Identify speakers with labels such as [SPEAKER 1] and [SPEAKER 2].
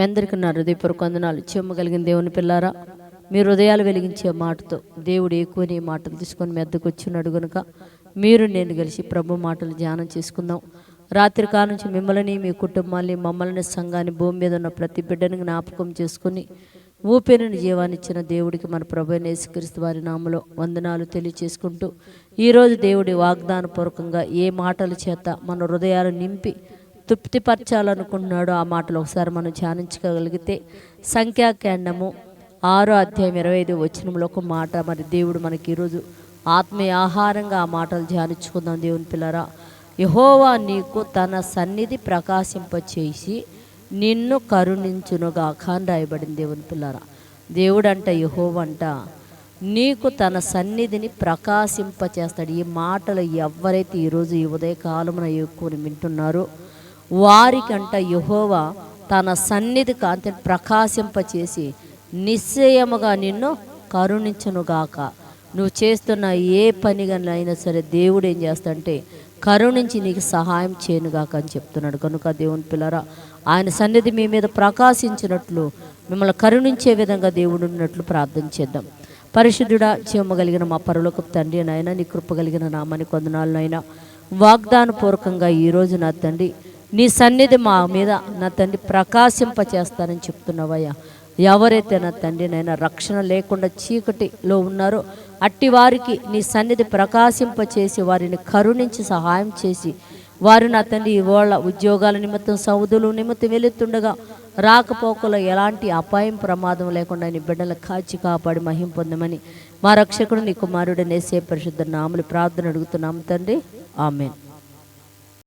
[SPEAKER 1] మీ అందరికీ నా హృదయపూర్వక వందనాలు చెమ్మగలిగిన దేవుని పిల్లారా మీ హృదయాలు వెలిగించే మాటతో దేవుడు ఎక్కువని మాటలు తీసుకొని మీ అద్దకు వచ్చినాడు గనుక మీరు నేను కలిసి ప్రభు మాటలు ధ్యానం చేసుకుందాం. రాత్రి కాల నుంచి మిమ్మల్ని మీ కుటుంబాన్ని మమ్మల్ని సంఘాన్ని భూమి మీద ఉన్న ప్రతి బిడ్డని జ్ఞాపకం చేసుకుని ఊపిరిని జీవాన్నిచ్చిన దేవుడికి మన ప్రభు యేసుక్రీస్తు వారి నామలో వందనాలు తెలియచేసుకుంటూ ఈరోజు దేవుడి వాగ్దానపూర్వకంగా ఏ మాటల చేత మన హృదయాలు నింపి తృప్తిపరచాలనుకున్నాడు ఆ మాటలు ఒకసారి మనం ధ్యానించగలిగితే సంఖ్యాకాండము ఆరో అధ్యాయం ఇరవై ఐదు వచ్చినంలో ఒక మాట. మరి దేవుడు మనకి ఈరోజు ఆత్మీయ ఆహారంగా ఆ మాటలు ధ్యానించుకుందాం దేవుని పిల్లరా. యహోవా నీకు తన సన్నిధి ప్రకాశింపచేసి నిన్ను కరుణించునుగాక అని రాయబడింది దేవుని పిల్లరా. దేవుడంట యహోవంట నీకు తన సన్నిధిని ప్రకాశింపచేస్తాడు. ఈ మాటలు ఎవరైతే ఈరోజు ఈ ఉదయకాలమున ఎక్కువని వింటున్నారో వారికంట యహోవా తన సన్నిధి కాంతిని ప్రకాశింపచేసి నిశ్చయముగా నిన్ను కరుణించునుగాక. నువ్వు చేస్తున్న ఏ పనిగానైనా అయినా సరే దేవుడు ఏం చేస్తాడంటే కరుణించి నీకు సహాయం చేయనుగాక అని చెప్తున్నాడు. కనుక దేవుని పిల్లరా ఆయన సన్నిధి మీ మీద ప్రకాశించినట్లు మిమ్మల్ని కరుణించే విధంగా దేవుడు ఉన్నట్లు ప్రార్థన చేద్దాం. పరిశుద్ధుడా చేయమగలిగిన మా పరులకు తండ్రి నాయన నీ కృప కలిగిన నామని కొందనాలనైనా వాగ్దాన పూర్వకంగా ఈరోజు నా తండ్రి నీ సన్నిధి మా మీద నా తండ్రి ప్రకాశింప చేస్తానని చెప్తున్నావయ్యా. ఎవరైతే నా తండ్రి నైనా రక్షణ లేకుండా చీకటిలో ఉన్నారో అట్టి వారికి నీ సన్నిధి ప్రకాశింప చేసి వారిని కరుణించి సహాయం చేసి వారు నా తండ్రి ఇవాళ ఉద్యోగాల నిమిత్తం సౌదులు నిమిత్తం వెళుతుండగా రాకపోకలో ఎలాంటి అపాయం ప్రమాదం లేకుండా నీ బిడ్డలు కాచి కాపాడి మహిం పొందమని మా రక్షకుడు నీ కుమారుడు నేసే పరిశుద్ధ నాములు ప్రార్థన అడుగుతున్నాము తండ్రి. ఆమెన్.